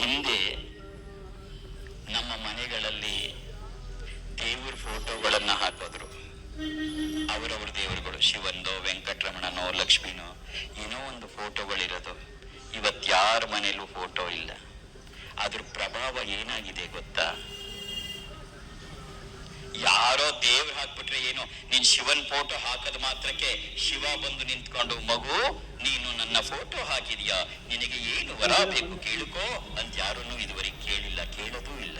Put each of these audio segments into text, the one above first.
ಹಿಂದೆ ನಮ್ಮ ಮನೆಗಳಲ್ಲಿ ದೇವ್ರ ಫೋಟೋಗಳನ್ನು ಹಾಕೋದ್ರು. ಅವರವ್ರ ದೇವರುಗಳು, ಶಿವಂದೋ, ವೆಂಕಟರಮಣನೋ, ಲಕ್ಷ್ಮಿನೋ, ಏನೋ ಒಂದು ಫೋಟೋಗಳಿರೋದು. ಇವತ್ತು ಯಾರ ಮನೇಲೂ ಫೋಟೋ ಇಲ್ಲ. ಅದ್ರ ಪ್ರಭಾವ ಏನಾಗಿದೆ ಗೊತ್ತಾ? ಯಾರೋ ದೇವ್ರು ಹಾಕ್ಬಿಟ್ರೆ ಏನು? ನೀನ್ ಶಿವನ್ ಫೋಟೋ ಹಾಕದ ಮಾತ್ರಕ್ಕೆ ಶಿವ ಬಂದು ನಿಂತ್ಕೊಂಡು, ಮಗು, ನೀನು ನನ್ನ ಫೋಟೋ ಹಾಕಿದ್ಯಾ? ನಿನಗೆ ಏನು ವರ ಬೇಕು ಕೇಳುಕೋ? ಅಂತ ಯಾರನ್ನು ಇದುವರೆಗೆ ಕೇಳಿಲ್ಲ, ಕೇಳೋದೂ ಇಲ್ಲ.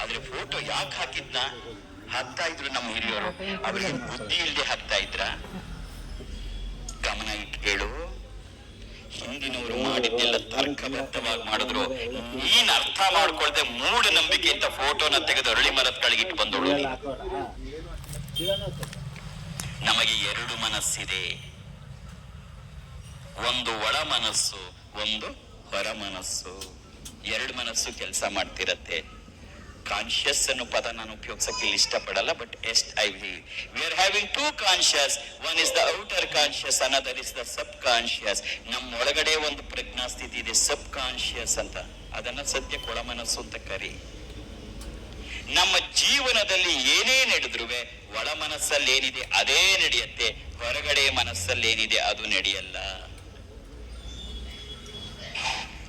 ಆದ್ರೆ ಫೋಟೋ ಯಾಕೆ ಹಾಕಿದ್ನ? ಹಾಕ್ತಾ ಇದ್ರು ನಮ್ಮ ಹಿರಿಯರು. ಅವ್ರಿಗೆ ಬುದ್ಧಿ ಇಲ್ಲದೆ ಹಾಕ್ತಾ ಇದ್ರ? ಗಮನ ಇಟ್ಟು ಕೇಳು. ಹಿಂದಿನವರು ಮಾಡಿದ್ದೆಲ್ಲ ತರ್ಕಬದ್ಧವಾಗಿ ಮಾಡಿದ್ರು. ನೀನ್ ಅರ್ಥ ಮಾಡ್ಕೊಳ್ದೆ ಅಂತ ಫೋಟೋನ ತೆಗೆದು ಅರಳಿ ಮರದ ನೀನು. ನಮಗೆ ಎರಡು ಮನಸ್ಸಿದೆ. ಒಂದು ಒಳ ಮನಸ್ಸು, ಒಂದು ಹೊರ ಮನಸ್ಸು. ಎರಡು ಮನಸ್ಸು ಕೆಲಸ ಮಾಡ್ತಿರತ್ತೆ. ಕಾನ್ಶಿಯಸ್ ಅನ್ನೋ ಪದ ನಾನು ಉಪಯೋಗಿಸಕ್ಕೆ ಇಷ್ಟಪಡಲ್ಲ but as I we we are having two conscious one is the outer conscious another is the subconscious ನಮ್ಮ ಒಳಗಡೆ ಒಂದು ಪ್ರಜ್ಞಾ ಸ್ಥಿತಿ ಇದೆ ಸಬ್ ಕಾನ್ಶಿಯಸ್ ಅಂತ. ಅದನ್ನ ಸದ್ಯಕ್ಕೆ ಒಳ ಮನಸ್ಸು ಅಂತ ಕರಿ. ನಮ್ಮ ಜೀವನದಲ್ಲಿ ಏನೇ ನಡೆದ್ರು ಒಳ ಮನಸ್ಸಲ್ಲಿ ಏನಿದೆ ಅದೇ ನಡೆಯುತ್ತೆ, ಹೊರಗಡೆ ಮನಸ್ಸಲ್ಲಿ ಏನಿದೆ ಅದು ನಡೆಯಲ್ಲ.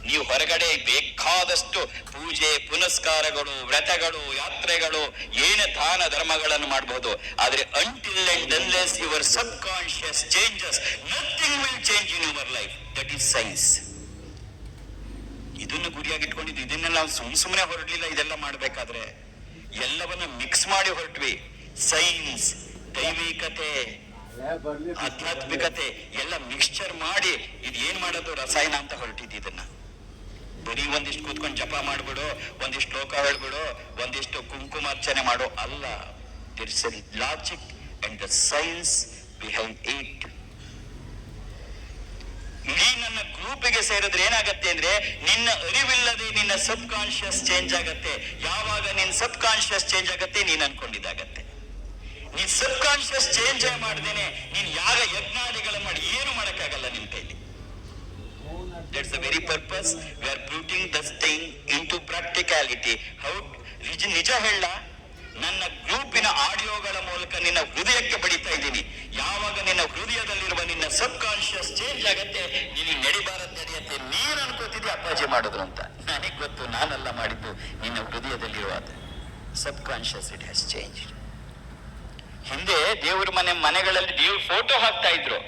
ನೀವು ಹೊರಗಡೆ ಬೇಕಾದಷ್ಟು ಪೂಜೆ, ಪುನಸ್ಕಾರಗಳು, ವ್ರತಗಳು, ಯಾತ್ರೆಗಳು, ಏನೇ ದಾನ ಧರ್ಮಗಳನ್ನು ಮಾಡಬಹುದು ಆದ್ರೆ until and unless your subconscious changes nothing will change in your life that is science ಇದನ್ನು ಗುರಿಯಾಗಿಟ್ಕೊಂಡಿದ್ದು, ಇದನ್ನೆಲ್ಲ ಸುಮ್ ಸುಮ್ಮನೆ ಹೊರಡ್ಲಿಲ್ಲ, ಇದೆಲ್ಲ ಮಾಡ್ಬೇಕಾದ್ರೆ. ಎಲ್ಲವನ್ನ ಮಿಕ್ಸ್ ಮಾಡಿ ಹೊರಟ್ವಿ. ಸೈನ್ಸ್ ದೈವಿಕತೆ, ಆಧ್ಯಾತ್ಮಿಕತೆ, ಎಲ್ಲ ಮಿಕ್ಸ್ಚರ್ ಮಾಡಿ ಇದು ಏನ್ ಮಾಡೋದು? ರಸಾಯನ ಅಂತ ಹೊರಟಿದ್ದು ಇದನ್ನ. ಬರೀ ಒಂದಿಷ್ಟು ಕೂತ್ಕೊಂಡು ಜಪ ಮಾಡ್ಬಿಡು, ಒಂದಿಷ್ಟು ಶ್ಲೋಕ ಹೇಳ್ಬಿಡು, ಒಂದಿಷ್ಟು ಕುಂಕುಮಾರ್ಚನೆ ಮಾಡು. ಅಲ್ಲ there's logic and the science behind it ಇಡೀ ನನ್ನ ಗ್ರೂಪಿಗೆ ಸೇರಿದ್ರೆ ಏನಾಗತ್ತೆ ಅಂದ್ರೆ ನಿನ್ನ ಅರಿವಿಲ್ಲದೆ ನಿನ್ನ ಸಬ್ ಕಾನ್ಶಿಯಸ್ ಚೇಂಜ್ ಆಗತ್ತೆ. ಯಾವಾಗ ನಿನ್ ಸಬ್ ಕಾನ್ಶಿಯಸ್ ಚೇಂಜ್ ಆಗತ್ತೆ ನೀನ್ ಅನ್ಕೊಂಡಿದ್ದಾಗತ್ತೆ. ನೀನ್ ಸಬ್ ಕಾನ್ಶಿಯಸ್ ಚೇಂಜ್ ಮಾಡ್ದೇನೆ. ನೀನ್ ಯಾವ ಯಜ್ಞಾದಿಗಳ ಮಾಡಿ ಏನು ಮಾಡಕ್ಕಾಗಲ್ಲ ನಿನ್ ಕೈಲಿ. That's a very purpose we are bringing thus thing into practicality how, ನಿಜ ಹೇಳ. ನನ್ನ ಗ್ರೂಪಿನ ಆಡಿಯೋಗಳ ಮೂಲಕ ನಿನ್ನ ಹೃದಯಕ್ಕೆ ಬಡಿತಾ ಇದ್ದೀನಿ. ಯಾವಾಗ ನಿನ್ನ ಹೃದಯದಲ್ಲಿರುವ ನಿನ್ನ ಸಬ್ ಕಾನ್ಶಿಯಸ್ ಚೇಂಜ್ ಆಗತ್ತೆ, ನೀನು ನಡಿಬಾರದ್. ನಡೆಯತ್ತೆ ನೀನ್ ಅನ್ಕೋತಿದ್ದೆ ಅಪ್ಪಾಜಿ ಮಾಡಿದ್ರು ಅಂತ. ನನಗೆ ಗೊತ್ತು, ನಾನೆಲ್ಲ ಮಾಡಿದ್ದು ನಿನ್ನ ಹೃದಯದಲ್ಲಿರುವ subconscious it has change ಹಿಂದೆ ದೇವ್ರ ಮನೆ ಮನೆಗಳಲ್ಲಿ ದೇವ್ರ ಫೋಟೋ ಹಾಕ್ತಾ ಇದ್ರು.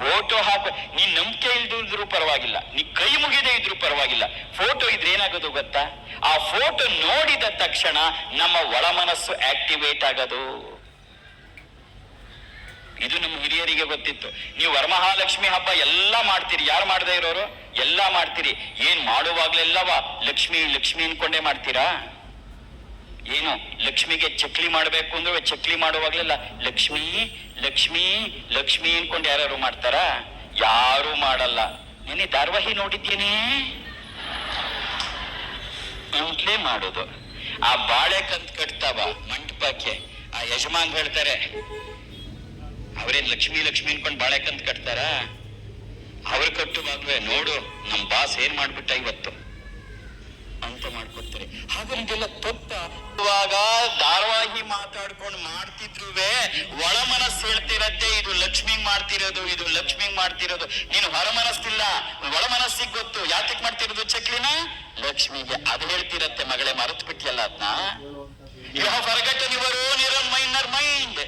ಫೋಟೋ ಹಾಕ, ನೀ ನಂಬಿಕೆ ಇಲ್ದಿದ್ರು ಪರವಾಗಿಲ್ಲ, ನೀ ಕೈ ಮುಗಿದೇ ಇದ್ರು ಪರವಾಗಿಲ್ಲ. ಫೋಟೋ ಇದ್ರೆ ಏನಾಗೋದು ಗೊತ್ತಾ? ಆ ಫೋಟೋ ನೋಡಿದ ತಕ್ಷಣ ನಮ್ಮ ಒಳ ಮನಸ್ಸು ಆಕ್ಟಿವೇಟ್ ಆಗೋದು. ಇದು ನಮ್ಮ ಹಿರಿಯರಿಗೆ ಗೊತ್ತಿತ್ತು. ನೀವು ವರಮಹಾಲಕ್ಷ್ಮಿ ಹಬ್ಬ ಎಲ್ಲ ಮಾಡ್ತೀರಿ. ಯಾರು ಮಾಡದೇ ಇರೋರು? ಎಲ್ಲ ಮಾಡ್ತೀರಿ. ಏನ್ ಮಾಡುವಾಗ್ಲೆಲ್ಲವ ಲಕ್ಷ್ಮಿ ಲಕ್ಷ್ಮಿ ಅನ್ಕೊಂಡೇ ಮಾಡ್ತೀರಾ? ಏನು? ಲಕ್ಷ್ಮಿಗೆ ಚಕ್ಲಿ ಮಾಡ್ಬೇಕು ಅಂದ್ರೆ ಚಕ್ಲಿ ಮಾಡುವಾಗ್ಲೆಲ್ಲ ಲಕ್ಷ್ಮಿ ಲಕ್ಷ್ಮಿ ಲಕ್ಷ್ಮಿ ಅನ್ಕೊಂಡು ಯಾರು ಮಾಡ್ತಾರ? ಯಾರು ಮಾಡಲ್ಲ. ನೀನೆ ಧಾರವಾಹಿ ನೋಡಿದ್ದೀನಿ ಅಂತಲೇ ಮಾಡೋದು. ಆ ಬಾಳೆ ಕಂತ್ ಕಟ್ತಾವ ಮಂಟಪಕ್ಕೆ. ಆ ಯಜಮಾನ್ ಹೇಳ್ತಾರೆ ಅವರೇನ್ ಲಕ್ಷ್ಮಿ ಲಕ್ಷ್ಮಿ ಅನ್ಕೊಂಡು ಬಾಳೆಕಂತ ಕಟ್ತಾರ? ಕಟ್ತಾರ ಕಟ್ಟು ಕಟ್ಟುವಾಗ್ಲೇ ನೋಡು, ನಮ್ ಬಾಸ್ ಏನ್ ಮಾಡ್ಬಿಟ್ಟ ಇವತ್ತು? ಅಂತ ಮಾಡ್ಕೊಡ್ತಾರೆ. ಹಾಗಂತೆಲ್ಲ ತಪ್ಪ ಇವಾಗ ಧಾರಾವಾಹಿ ಮಾತಾಡ್ಕೊಂಡು ಮಾಡ್ತಿದ್ರುವೆ, ಒಳ ಮನಸ್ಸು ಹೇಳ್ತಿರತ್ತೆ, ಇದು ಲಕ್ಷ್ಮಿ ಮಾಡ್ತಿರೋದು, ಇದು ಲಕ್ಷ್ಮಿ ಮಾಡ್ತಿರೋದು. ನೀನು ಹೊರ ಮನಸ್ಸಿಲ್ಲ, ಒಳ ಮನಸ್ಸಿಗೆ ಗೊತ್ತು. ಯಾತಕ್ ಮಾಡ್ತಿರೋದು ಚಕ್ಲಿನ? ಲಕ್ಷ್ಮಿಗೆ. ಅದು ಹೇಳ್ತಿರತ್ತೆ ಮಗಳೇ ಮರೆತು ಬಿಟ್ಟಿಯಲ್ಲ ಅದನ್ನ you have forgotten your own mind.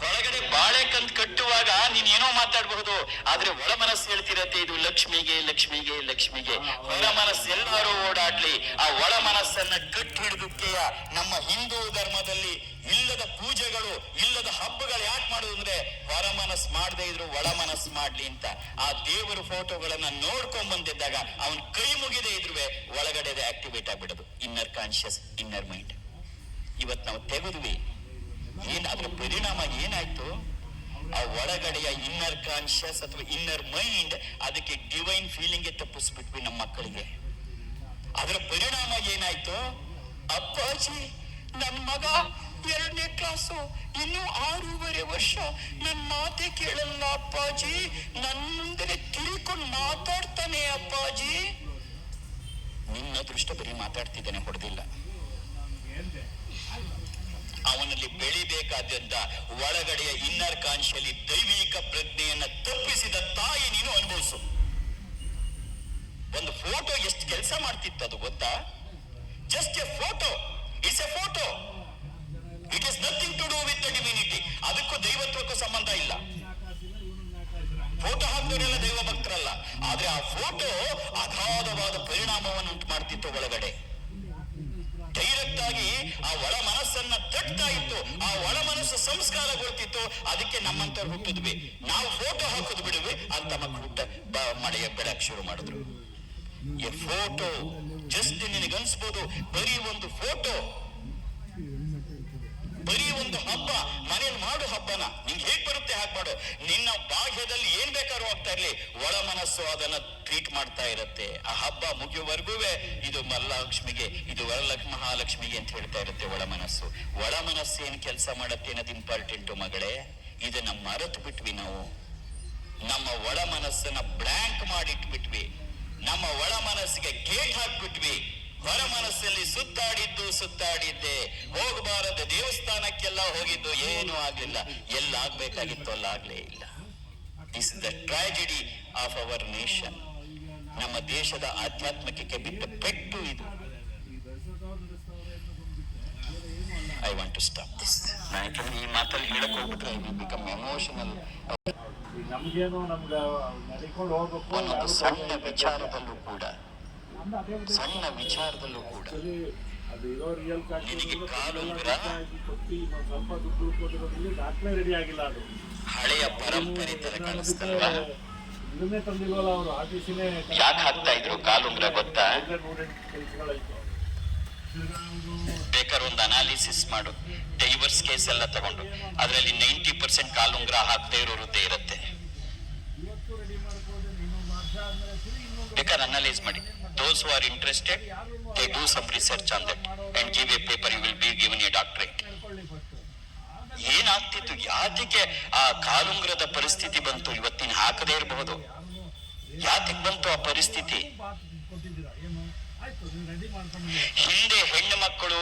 ಹೊರಗಡೆ ಬಾಳೆ ಕಂತ್ ಕಟ್ಟುವಾಗ ನೀನ್ ಏನೋ ಮಾತಾಡಬಹುದು. ಆದ್ರೆ ಒಳ ಮನಸ್ಸು ಹೇಳ್ತಿರತ್ತೆ ಇದು ಲಕ್ಷ್ಮಿಗೆ ಲಕ್ಷ್ಮಿಗೆ ಲಕ್ಷ್ಮಿಗೆ. ಹೊರ ಮನಸ್ಸು ಎಲ್ಲರೂ ಓಡಾಡ್ಲಿ. ಆ ಒಳ ಮನಸ್ಸನ್ನ ಕಟ್ಟಿ ಹಿಡಿದುಕ್ಕೆ ನಮ್ಮ ಹಿಂದೂ ಧರ್ಮದಲ್ಲಿ ಇಲ್ಲದ ಪೂಜೆಗಳು ಇಲ್ಲದ ಹಬ್ಬಗಳು ಯಾಕೆ ಮಾಡುದು ಅಂದ್ರೆ ಹೊರ ಮನಸ್ಸು ಮಾಡದೇ ಇದ್ರು ಒಳ ಮನಸ್ಸು ಮಾಡ್ಲಿ ಅಂತ. ಆ ದೇವರ ಫೋಟೋಗಳನ್ನ ನೋಡ್ಕೊಂಡ್ ಬಂದಿದ್ದಾಗ ಅವನ್ ಕೈ ಮುಗಿದೇ ಇದ್ರುವೆ ಒಳಗಡೆ ಆಕ್ಟಿವೇಟ್ ಆಗ್ಬಿಡೋದು. ಇನ್ನರ್ ಕಾನ್ಶಿಯಸ್ ಇನ್ನರ್ ಮೈಂಡ್ ಇವತ್ ನಾವು ತೆಗೆದ್ವಿ. ಏನ್ ಅದ್ರ ಪರಿಣಾಮ ಏನಾಯ್ತು? ಆ ಒಳಗಡೆಯ ಇನ್ನರ್ ಕಾನ್ಶಿಯಸ್ ಅಥವಾ ಇನ್ನರ್ ಮೈಂಡ್ ಅದಕ್ಕೆ ಡಿವೈನ್ ಫೀಲಿಂಗ್ ತಪ್ಪಿಸ್ಬಿಟ್ವಿ ನಮ್ಮ ಮಕ್ಕಳಿಗೆ. ಅದರ ಪರಿಣಾಮ ಏನಾಯ್ತು? ಅಪ್ಪಾಜಿ, ನನ್ ಮಗ ಎರಡನೇ ಕ್ಲಾಸು ಇನ್ನು ಆರೂವರೆ ವರ್ಷ ನನ್ ಮಾತೆ ಕೇಳಲ್ಲ ಅಪ್ಪಾಜಿ. ನನ್ ಮುಂದೆ ತಿರುಕೊಂಡು ಮಾತಾಡ್ತಾನೆ ಅಪ್ಪಾಜಿ. ನಿನ್ನ ದೃಷ್ಟ ಬರೀ ಮಾತಾಡ್ತಿದ್ದೇನೆ, ಹೊಡೆದಿಲ್ಲ. ಅವನಲ್ಲಿ ಬೆಳಿಬೇಕಾದ್ಯಂತ ಒಳಗಡೆಯ ಇನ್ನರ್ ಕಾನ್ಶಿಯಲ್ಲಿ ದೈವಿಕ ಪ್ರಜ್ಞೆಯನ್ನ ತಪ್ಪಿಸಿದ ತಾಯಿ ನೀನು ಅನುಭವಿಸು. ಒಂದು ಫೋಟೋ ಎಷ್ಟು ಕೆಲಸ ಮಾಡ್ತಿತ್ತು ಅದು ಗೊತ್ತಾ? Just a photo it's a photo it is nothing to do with divinity ಅದಕ್ಕೂ ದೈವತ್ವಕ್ಕೂ ಸಂಬಂಧ ಇಲ್ಲ. ಫೋಟೋ ಹಾಕ್ತವರೆಲ್ಲ ದೈವ ಭಕ್ತರಲ್ಲ ಆದ್ರೆ ಆ ಫೋಟೋ ಅಗಾಧವಾದ ಪರಿಣಾಮವನ್ನು ಉಂಟು ಮಾಡ್ತಿತ್ತು ಒಳಗಡೆ. ಆಗಿ ಆ ಒಳ ಮನಸ್ಸನ್ನ ತಟ್ತಾ ಇತ್ತು, ಆ ಒಳ ಮನಸ್ಸು ಸಂಸ್ಕಾರಗೊಳ್ತಿತ್ತು ಅದಕ್ಕೆ ನಮ್ಮಂತವ್ರು ಹುಟ್ಟಿದ್ವಿ. ನಾವು ಫೋಟೋ ಹಾಕುದು ಬಿಡುವೆ ಅಂತ ಮಕ್ಕಳು ಹುಟ್ಟ ಮಳೆಯ ಬೆಳಕ್ ಶುರು ಮಾಡಿದ್ರು. ಎ ಫೋಟೋ ಜಸ್ಟ್ ನಿನಗನ್ಸ್ಬೋದು ಬರೀ ಒಂದು ಫೋಟೋ ಬರೀ ಒಂದು ಹಬ್ಬ ಮನೇಲಿ ಮಾಡು ಹಬ್ಬನ. ನಿಂಗೆ ಹೇಗ್ ಬರುತ್ತೆ ಹಾಗೆ ಮಾಡು. ನಿನ್ನ ಬಾಹ್ಯದಲ್ಲಿ ಏನ್ ಬೇಕಾದ್ರೂ ಆಗ್ತಾ ಇರ್ಲಿ. ಒಳ ಮನಸ್ಸು ಅದನ್ನ ಟ್ರೀಟ್ ಮಾಡ್ತಾ ಇರುತ್ತೆ. ಆ ಹಬ್ಬ ಮುಗಿಯುವವರೆಗೂ ಇದು ಮಲ್ಲಲಕ್ಷ್ಮಿಗೆ ಇದು ವರಲಕ್ಷ್ಮಿ ಮಹಾಲಕ್ಷ್ಮಿಗೆ ಅಂತ ಹೇಳ್ತಾ ಇರುತ್ತೆ ಒಳ ಮನಸ್ಸು. ಒಳ ಮನಸ್ಸು ಏನ್ ಕೆಲಸ ಮಾಡತ್ತೆ ಅನ್ನೋದು ಇಂಪಾರ್ಟೆಂಟ್ ಮಗಳೇ. ಇದನ್ನ ಮರೆತು ಬಿಟ್ವಿ ನಾವು. ನಮ್ಮ ಒಳ ಮನಸ್ಸನ್ನ ಬ್ಲಾಂಕ್ ಮಾಡಿಟ್ಬಿಟ್ವಿ. ನಮ್ಮ ಒಳ ಮನಸ್ಸಿಗೆ ಗೇಟ್ ಹಾಕ್ಬಿಟ್ವಿ. ಹೊರ ಮನಸ್ಸಲ್ಲಿ ಸುತ್ತಾಡಿದ್ದು ಸುತ್ತಾಡಿದ್ದೆ. ಹೋಗಬಾರದ ದೇವಸ್ಥಾನಕ್ಕೆಲ್ಲ ಹೋಗಿದ್ದು ಏನೂ ಆಗ್ಲಿಲ್ಲ. ಎಲ್ಲ ಆಗ್ಬೇಕಾಗಿತ್ತು ಅಲ್ಲ ಆಗ್ಲೇ ಇಲ್ಲ. Is the tragedy of our nation ನಮ್ಮ ದೇಶದ ಆಧ್ಯಾತ್ಮಿಕಕ್ಕೆ ಬಿಟ್ಟ ಪೆಟ್ಟು ಇದು. I want to stop this ಯಾಕಂದ್ರೆ ಈ ಮಾತಲ್ಲಿ ಹೇಳಕ್ ಹೋಗ್ಬಿಟ್ರೆ ಐ ವಿಲ್ ಬಿಕಮ್ ಎಮೋಷನಲ್ ನಮ್ಗೇನು ನಮ್ಗೆ ನಡ್ಕೊಂಡು ಹೋಗ್ಬೇಕು ಒಂದೊಂದು ಸಣ್ಣ ವಿಚಾರದಲ್ಲೂ ಕೂಡ. ಸಣ್ಣ ವಿಚಾರದಲ್ಲೂ ಕೂಡ Actually, ಅದು ಇರೋ ರಿಯಲ್ ರೆಡಿ ಆಗಿಲ್ಲ ಅದು ಹಳೆಯ ಪರಂಪರೆ ತರ ಕಾಣಿಸ್ತಲ್ವಾ? ಅವರು ಯಾಕೆ ಹಾಕ್ತಾ ಇದ್ರು ಕಾಲುಂಗ್ರ ಗೊತ್ತಾ? ಬೇಕಾದ್ರೆ ಒಂದು ಅನಾಲಿಸಿಸ್ ಮಾಡು. ಡೈವರ್ಸ್ ಕೇಸ್ ಎಲ್ಲ ತಗೊಂಡು. ಅದರಲ್ಲಿ ನೈಂಟಿ ಪರ್ಸೆಂಟ್ ಕಾಲುಂಗ್ರ ಹಾಕದೇ ಇರೋದೇ ಇರುತ್ತೆ. ಬೇಕಾದ್ರೆ ಅನಾಲಿಸ್ ಮಾಡಿ. Those who are interested they do some research on that and give a will be given a doctorate ಹೇಳ್ಕೊಳ್ಳಿ first ಏನಾಗ್ತಿತ್ತು? ಯಾತಕ್ಕೆ ಆ ಕಾಲುಂಗ್ರದ ಪರಿಸ್ಥಿತಿ ಬಂತು? ಇವತ್ತಿನ ಹಾಕದೇ ಇರಬಹುದು. ಯಾತಕ್ಕೆ ಬಂತು ಆ ಪರಿಸ್ಥಿತಿ? ಹಿಂದೆ ಹೆಣ್ಣು ಮಕ್ಕಳು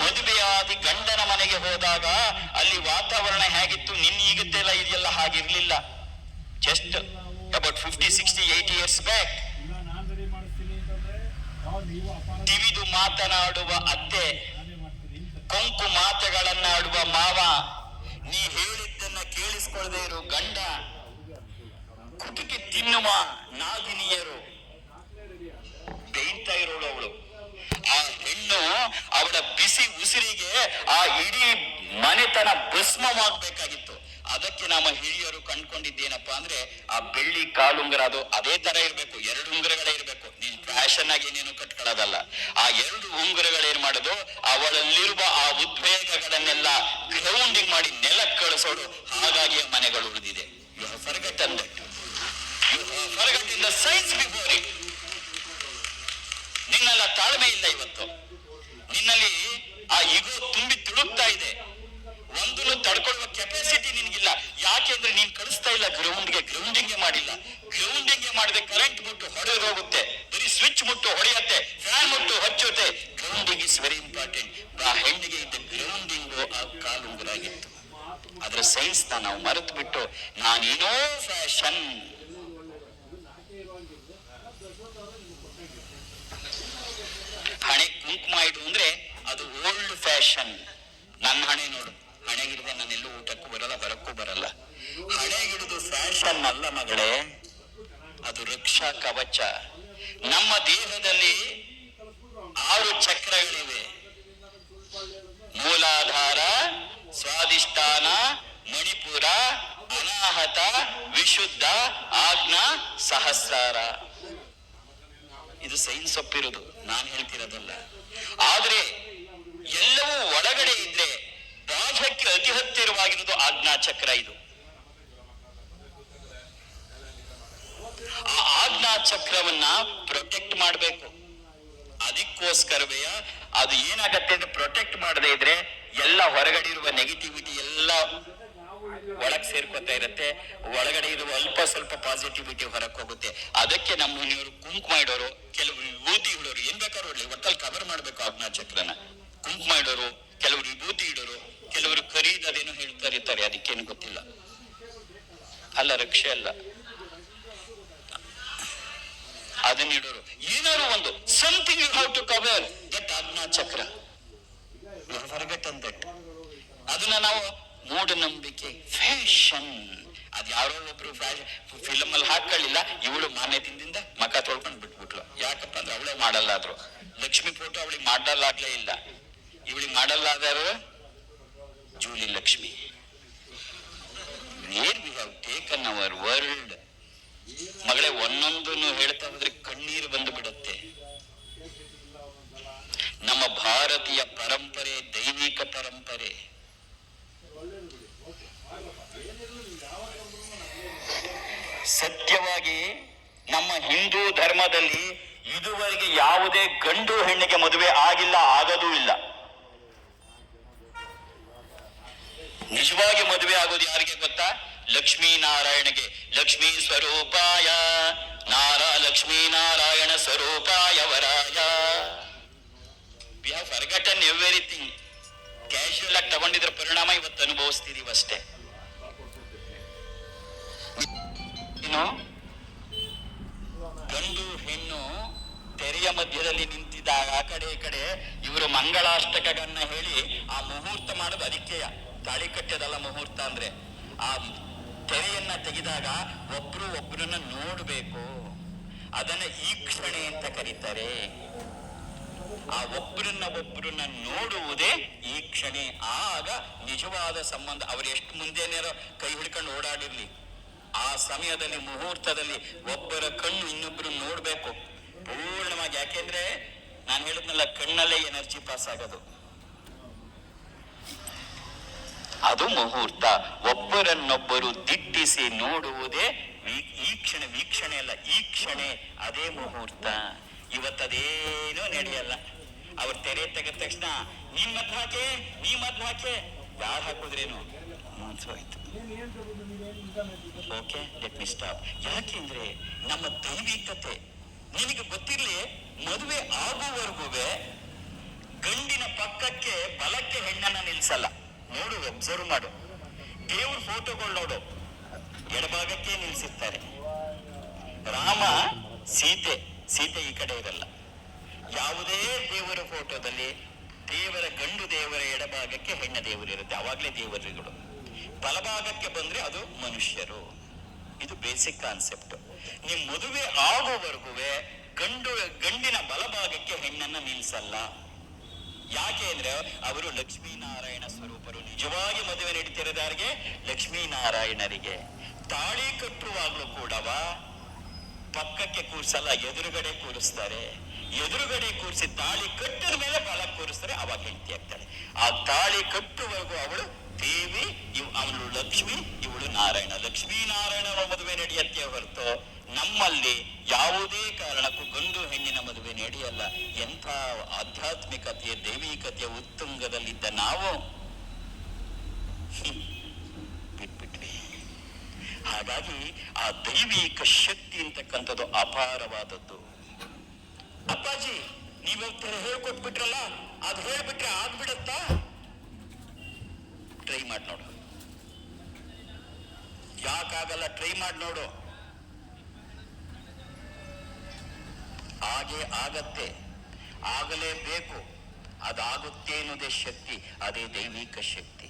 ಮದುವೆಯಾದಿ ಗಂಡನ ಮನೆಗೆ ಹೋದಾಗ ಅಲ್ಲಿ ವಾತಾವರಣ ಹೇಗಿತ್ತು? ನಿನ್ನ ಈಗತ್ತೆಲ್ಲ ಇದೆಲ್ಲ ಹಾಗಿರ್ಲಿಲ್ಲ. Just about fifty sixty eighty years back ಇಲ್ಲ ನಾನ್ ರೆಡಿ ಮಾಡಿಸ್ತೀನಿ ಅಂತಂದ್ರೆ ಯಾವ ನೀವು ಅಪಾರ ತಿವಿದು ಮಾತನಾಡುವ ಅತ್ತೆ, ಕೊಂಕು ಮಾತೆಗಳನ್ನಾಡುವ ಮಾವ, ನೀ ಹೇಳಿದ್ದನ್ನ ಕೇಳಿಸ್ಕೊಳ್ಳದೆ ಇರೋ ಗಂಡ. ಕುಟುಕಿ ತಿನ್ನುವ ನಾಗಿನಿಯರು. ಬೇಯ್ತಾ ಇರೋಳು ಅವಳು. ಆ ಹೆಣ್ಣು ಅವಳ ಬಿಸಿ ಉಸಿರಿಗೆ ಆ ಇಡೀ ಮನೆತನ ಭಸ್ಮವಾಗ್ಬೇಕಾಗಿತ್ತು. ಅದಕ್ಕೆ ನಮ್ಮ ಹಿರಿಯರು ಕಂಡ್ಕೊಂಡಿದ್ದೇನಪ್ಪಾ ಅಂದ್ರೆ ಆ ಬೆಳ್ಳಿ ಕಾಲುಂಗರ ಅದು ಅದೇ ತರ ಇರ್ಬೇಕು. ಎರಡು ಉಂಗುರಗಳೇ ಇರ್ಬೇಕು. ನೀನ್ ಫ್ಯಾಷನ್ ಆಗಿ ಏನೇನು ಕಟ್ಕೊಳ್ಳೋದಲ್ಲ. ಆ ಎರಡು ಉಂಗುರಗಳೇನ್ ಮಾಡೋದು? ಅವಳಲ್ಲಿರುವ ಆ ಉದ್ವೇಗಗಳನ್ನೆಲ್ಲ ಗ್ರೌಂಡಿಂಗ್ ಮಾಡಿ ನೆಲಕ್ಕೆ ಕಳಿಸೋಡು ಹಾಗಾಗಿ ಮನೆಗಳು ಉಳಿದಿದೆ. ಯು ಹ್ಯಾವ್ ಸೈನ್ಸ್ ಬಿಫೋರ್ ನಿನ್ನೆಲ್ಲ ತಾಳ್ಮೆ ಇಲ್ಲ ಇವತ್ತು. ನಿನ್ನಲ್ಲಿ ಆ ಇಗೋ ತುಂಬಿ ತುಳುಕ್ತಾ ಇದೆ. ಒಂದನ್ನು ತಡ್ಕೊಳ್ಳುವ ಕೆಪಾಸಿಟಿ ನಿನ್ಗಿಲ್ಲ. ಯಾಕೆಂದ್ರೆ ನೀನ್ ಕಳಿಸ್ತಾ ಇಲ್ಲ ಗ್ರೌಂಡ್ಗೆ ಗ್ರೌಂಡಿಂಗ್ ಮಾಡಿಲ್ಲ. ಗ್ರೌಂಡಿಂಗ್ ಮಾಡಿದ್ರೆ ಕರೆಂಟ್ ಮುಟ್ಟು ಹೊಡೆದು ಹೋಗುತ್ತೆ. ಬರೀ ಸ್ವಿಚ್ ಮುಟ್ಟು ಹೊಡೆಯತ್ತೆ ಫ್ಯಾನ್ ಮುಟ್ಟು ಹಚ್ಚುತ್ತೆ. ಗ್ರೌಂಡಿಂಗ್ ಇಸ್ ವೆರಿ ಇಂಪಾರ್ಟೆಂಟ್ ಆ ಹೆಣ್ಣಿಗೆ ಇದ್ದ ಗ್ರೌಂಡಿಂಗ್ ಆ ಕಾಲುಂಗುರಾಗಿತ್ತು ಅದ್ರ ಸೈನ್ಸ್ ನಾವು ಮರೆತು ಬಿಟ್ಟು ನಾನೇನೋ ಫ್ಯಾಷನ್ ಹಣೆ ಕುಂಕುಮ ಇಡು ಅಂದ್ರೆ ಅದು ಓಲ್ಡ್ ಫ್ಯಾಷನ್ ನನ್ನ ಹಣೆ ನೋಡು. ಹಣೆಗಿಡದೆ ನಾನೆಲ್ಲೂ ಊಟಕ್ಕೂ ಬರಲ್ಲ, ಬರಕ್ಕೂ ಬರಲ್ಲ. ಹಣೆಗಿಡುದು ಫ್ಯಾಷನ್ ಅಲ್ಲ ಮಗಳೇ, ಅದು ರಕ್ಷಾ ಕವಚ. ನಮ್ಮ ದೇಹದಲ್ಲಿ ಆರು ಚಕ್ರಗಳಿವೆ. ಮೂಲಾಧಾರ ಸ್ವಾದಿಷ್ಠಾನ ಮಣಿಪುರ, ಅನಾಹತ, ವಿಶುದ್ಧ, ಆಜ್ಞಾ, ಸಹಸ್ರಾರ. ಇದು ಸೈನ್ಸ್ ಒಪ್ಪಿರೋದು, ನಾನು ಹೇಳ್ತಿರೋದಲ್ಲ. ಆದ್ರೆ ಎಲ್ಲವೂ ಒಳಗಡೆ ಇದ್ರೆ ಬಾಹ್ಯಕ್ಕೆ ಅತಿ ಹತ್ತಿರವಾಗಿರುವುದು ಆಜ್ಞಾ ಚಕ್ರ ಇದು. ಆ ಆಜ್ಞಾ ಚಕ್ರವನ್ನ ಪ್ರೊಟೆಕ್ಟ್ ಮಾಡಬೇಕು. ಅದಕ್ಕೋಸ್ಕರವೇ ಅದು ಏನಾಗತ್ತೆ ಅಂತ ಪ್ರೊಟೆಕ್ಟ್ ಮಾಡದೇ ಇದ್ರೆ ಎಲ್ಲ ಹೊರಗಡೆ ಇರುವ ನೆಗೆಟಿವಿಟಿ ಎಲ್ಲ ಒಳಗ್ ಸೇರ್ಕೊತಾ ಇರುತ್ತೆ. ಒಳಗಡೆ ಇರುವ ಅಲ್ಪ ಸ್ವಲ್ಪ ಪಾಸಿಟಿವಿಟಿ ಹೊರಕ್ ಹೋಗುತ್ತೆ. ಅದಕ್ಕೆ ನಮ್ಮ ಮನೆಯವರು ಕುಂಕುಮ ಮಾಡೋರು ಕೆಲವರು ವಿಭೂತಿ ಇಡೋರು, ಏನ್ ಬೇಕಾದ್ರೂ ಒಟ್ಟಲ್ಲಿ ಕವರ್ ಮಾಡ್ಬೇಕು ಆಜ್ಞಾ ಚಕ್ರನ ಕುಂಕುಮ ಮಾಡೋರು ಕೆಲವರು ವಿಭೂತಿ ಇಡೋರು ಕೆಲವರು ಖರೀದ್ ಅದೇನೋ ಹೇಳ್ತಾ ಇರ್ತಾರೆ ಅದಕ್ಕೇನು ಗೊತ್ತಿಲ್ಲ. ಅಲ್ಲ, ರಕ್ಷೆ ಅಲ್ಲ. ಅದನ್ನ ಇಡೋರು ಏನಾದ್ರು ಒಂದು something you have to cover that Ajna chakra ಅದನ್ನ ನಾವು ಮೂಢನಂಬಿಕೆ ಫ್ಯಾಷನ್ ಅದ್ ಯಾರೋ ಒಬ್ರು ಫಿಲಮ್ ಅಲ್ಲಿ ಹಾಕೊಳ್ಳಿಲ್ಲ ಇವಳು ಮಾನ್ಯದಿಂದ ಮಕ ತೊಳ್ಕೊಂಡು ಬಿಟ್ಬಿಟ್ಲು. ಯಾಕಪ್ಪ ಅಂದ್ರೆ ಅವಳೇ ಮಾಡಲ್ಲ ಆದ್ರು ಲಕ್ಷ್ಮಿ ಫೋಟೋ ಅವಳಿಗೆ ಮಾಡಲ್ಲಾಗ್ಲೇ ಇಲ್ಲ. ಇವಳಿಗೆ ಮಾಡಲ್ಲಾದರು Julie Lakshmi. Where we have taken our world ಮಗಳೇ, ಒಂದೊಂದನ್ನು ಹೇಳ್ತಾ ಹೋದ್ರೆ ಕಣ್ಣೀರು ಬಂದು ಬಿಡುತ್ತೆ. ನಮ್ಮ ಭಾರತೀಯ ಪರಂಪರೆ, ದೈವಿಕ ಪರಂಪರೆ. ಸತ್ಯವಾಗಿ ನಮ್ಮ ಹಿಂದೂ ಧರ್ಮದಲ್ಲಿ ಇದುವರೆಗೆ ಯಾವುದೇ ಗಂಡು ಹೆಣ್ಣಿಗೆ ಮದುವೆ ಆಗಿಲ್ಲ, ಆಗದೂ ಇಲ್ಲ. ನಿಜವಾಗಿ ಮದುವೆ ಆಗೋದು ಯಾರಿಗೆ ಗೊತ್ತಾ? ಲಕ್ಷ್ಮೀ ನಾರಾಯಣಗೆ ಲಕ್ಷ್ಮೀ ಸ್ವರೂಪಾಯ. ನಾರ ಲಕ್ಷ್ಮೀ ನಾರಾಯಣ ಸ್ವರೂಪಾಯ ವರಾಯ we have forgotten everything casual ಆಗಿ ತಗೊಂಡಿದ್ರ ಪರಿಣಾಮ ಇವತ್ತು ಅನುಭವಿಸ್ತಿದೀವಿ ಅಷ್ಟೇ. ಗಂಡು ಹೆಣ್ಣು ತೆರೆಯ ಮಧ್ಯದಲ್ಲಿ ನಿಂತಿದ್ದಾಗ ಆ ಕಡೆ ಈ ಕಡೆ ಇವರು ಮಂಗಳಾಷ್ಟಕಗಳನ್ನ ಹೇಳಿ ಆ ಮುಹೂರ್ತ ಮಾಡೋದು ಅದಕ್ಕೆ ತಾಳಿ ಕಟ್ಟೋದಲ್ಲ ಮುಹೂರ್ತ ಅಂದ್ರೆ, ಆ ತೆರೆಯನ್ನ ತೆಗೆದಾಗ ಒಬ್ರು ಒಬ್ರನ್ನ ನೋಡ್ಬೇಕು. ಅದನ್ನ ಈಕ್ಷಣೆ ಅಂತ ಕರೀತಾರೆ. ಆ ಒಬ್ರನ್ನ ಒಬ್ರನ್ನ ನೋಡುವುದೇ ಈ ಕ್ಷಣೆ. ಆಗ ನಿಜವಾದ ಸಂಬಂಧ, ಅವ್ರು ಎಷ್ಟು ಮುಂದೆನೇರೋ ಕೈ ಹಿಡ್ಕೊಂಡು ಓಡಾಡಿರ್ಲಿ. ಆ ಸಮಯದಲ್ಲಿ, ಮುಹೂರ್ತದಲ್ಲಿ ಒಬ್ಬರ ಕಣ್ಣು ಇನ್ನೊಬ್ರು ನೋಡ್ಬೇಕು. ಪೂರ್ಣವಾಗಿ. ಯಾಕೆಂದ್ರೆ, ನಾನು ಹೇಳಿದ್ನಲ್ಲ, ಕಣ್ಣಲ್ಲೇ ಎನರ್ಜಿ ಪಾಸ್ ಆಗೋದು ಅದು ಮುಹೂರ್ತ. ಒಬ್ಬರನ್ನೊಬ್ಬರು ದಿಟ್ಟಿಸಿ ನೋಡುವುದೇ ಈ ಕ್ಷಣ ವೀಕ್ಷಣೆ ಅಲ್ಲ, ಈ ಕ್ಷಣೆ ಅದೇ ಮುಹೂರ್ತ. ಇವತ್ತದೇನೂ ನಡೆಯಲ್ಲ. ಅವ್ರ ತೆರೆ ತೆಗೆದ ತಕ್ಷಣ, ನೀನ್ ಮದ್ ಹಾಕೆ, ನೀ ಮದ್ ಹಾಕೆ. ಯಾರು ಹಾಕಿದ್ರೇನು? Okay, let me stop. ಯಾಕೆಂದ್ರೆ ನಮ್ಮ ದೈವಿಕತೆ, ನಿನಗೆ ಗೊತ್ತಿರ್ಲಿ, ಮದುವೆ ಆಗುವವರೆಗೂ ಗಂಡಿನ ಪಕ್ಕಕ್ಕೆ ಬಲಕ್ಕೆ ಹೆಣ್ಣನ್ನ ನಿಲ್ಸಲ್ಲ. ನೋಡು ಒಬ್ಸರ್ವ್ ಮಾಡು. ದೇವ್ರ ಫೋಟೋಗಳು ನೋಡು. ಎಡಭಾಗಕ್ಕೆ ನಿಲ್ಸಿರ್ತಾರೆ. ರಾಮ ಸೀತೆ ಸೀತೆ ಈ ಕಡೆ ಇರಲ್ಲ. ಯಾವುದೇ ದೇವರ ಫೋಟೋದಲ್ಲಿ ದೇವರ ಗಂಡು ದೇವರ ಎಡಭಾಗಕ್ಕೆ ಹೆಣ್ಣ ದೇವರು ಇರುತ್ತೆ. ಅವಾಗ್ಲೇ ದೇವರುಗಳು. ಬಲಭಾಗಕ್ಕೆ ಬಂದ್ರೆ ಅದು ಮನುಷ್ಯರು. ಇದು ಬೇಸಿಕ್ ಕಾನ್ಸೆಪ್ಟ್ ನಿಮ್ ಮದುವೆ ಆಗುವವರೆಗೂ ಗಂಡು, ಗಂಡಿನ ಬಲಭಾಗಕ್ಕೆ ಹೆಣ್ಣನ್ನ ನಿಲ್ಸಲ್ಲ. ಯಾಕೆ ಅಂದ್ರೆ ಅವರು ಲಕ್ಷ್ಮೀನಾರಾಯಣ ಸ್ವರೂಪರು. ನಿಜವಾಗಿ ಮದುವೆ ನಡೀತಿರೋದು ಯಾರಿಗೆ? ಲಕ್ಷ್ಮೀನಾರಾಯಣರಿಗೆ. ತಾಳಿ ಕಟ್ಟುವಾಗ್ಲೂ ಕೂಡವಾ ಪಕ್ಕಕ್ಕೆ ಕೂರಿಸಲ್ಲ, ಎದುರುಗಡೆ ಕೂರಿಸ್ತಾರೆ. ಎದುರುಗಡೆ ಕೂರಿಸಿ ತಾಳಿ ಕಟ್ಟಿದ ಮೇಲೆ ಬಲ ಕೂರಿಸ್ತಾರೆ, ಅವಾಗ ಹೆಂಡತಿ ಆಗ್ತಾಳೆ. ಆ ತಾಳಿ ಕಟ್ಟುವರೆಗೂ ಅವಳು ದೇವಿ, ಇವ್ ಅವಳು ಲಕ್ಷ್ಮಿ, ಇವಳು ನಾರಾಯಣ. ಲಕ್ಷ್ಮೀ ನಾರಾಯಣನ ಮದುವೆ ನಡೆಯತ್ತೆ ಹೊರತು ನಮ್ಮಲ್ಲಿ ಯಾವುದೇ ಕಾರಣಕ್ಕೂ ಗಂಡು ಹೆಣ್ಣಿನ ಮದುವೆ ನಡೆಯಲ್ಲ. ಎಂಥ ಆಧ್ಯಾತ್ಮಿಕತೆಯ, ದೈವಿಕತೆಯ ಉತ್ತುಂಗದಲ್ಲಿದ್ದ ನಾವು? ಬಿಟ್ಬಿಟ್ವಿ ಹಾಗಾಗಿ ಆ ದೈವಿಕ ಶಕ್ತಿ ಅಂತಕ್ಕಂಥದ್ದು ಅಪಾರವಾದದ್ದು. ಅಪ್ಪಾಜಿ, ನೀವು ಹೇಳ್ಕೊಟ್ಬಿಟ್ರಲ್ಲ? ಅದು ಹೇಳ್ಬಿಟ್ರೆ ಆಗ್ಬಿಡತ್ತಾ? ಟ್ರೈ ಮಾಡಿ ನೋಡು. ಯಾಕಾಗಲ್ಲ ಟ್ರೈ ಮಾಡಿ ನೋಡು. ಹಾಗೆ ಆಗತ್ತೆ. ಆಗಲೇಬೇಕು. ಅದಾಗುತ್ತೆ ಅನ್ನೋದೇ ಶಕ್ತಿ ಅದೇ ದೈವಿಕ ಶಕ್ತಿ.